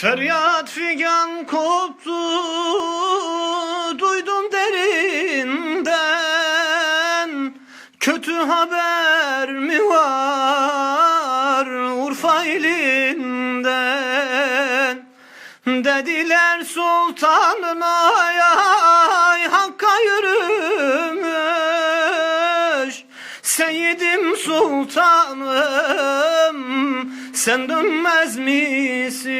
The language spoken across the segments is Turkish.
Feryat figan koptu duydum derinden. Kötü haber mi var Urfa ilinden? Dediler sultanın ay ay Hakka yürümüş. Seyyidim sultanım sen dönmez misin?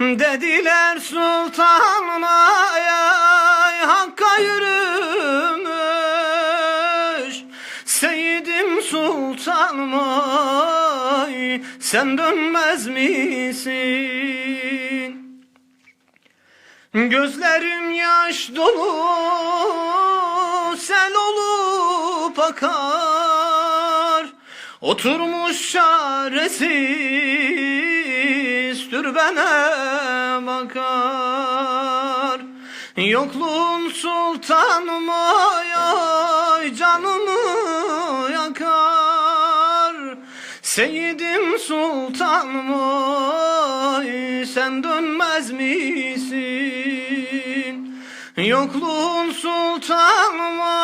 Dediler sultanın ay Hakka yürümüş Seyyidim sultanım ay sen dönmez misin? Gözlerim yaş dolu sel olup akar Oturmuş çaresiz türbene bakar Yokluğun sultanım ay canımı yakar Seyyidim sultanım ay sen dönmez misin? Yokluğun sultanım ay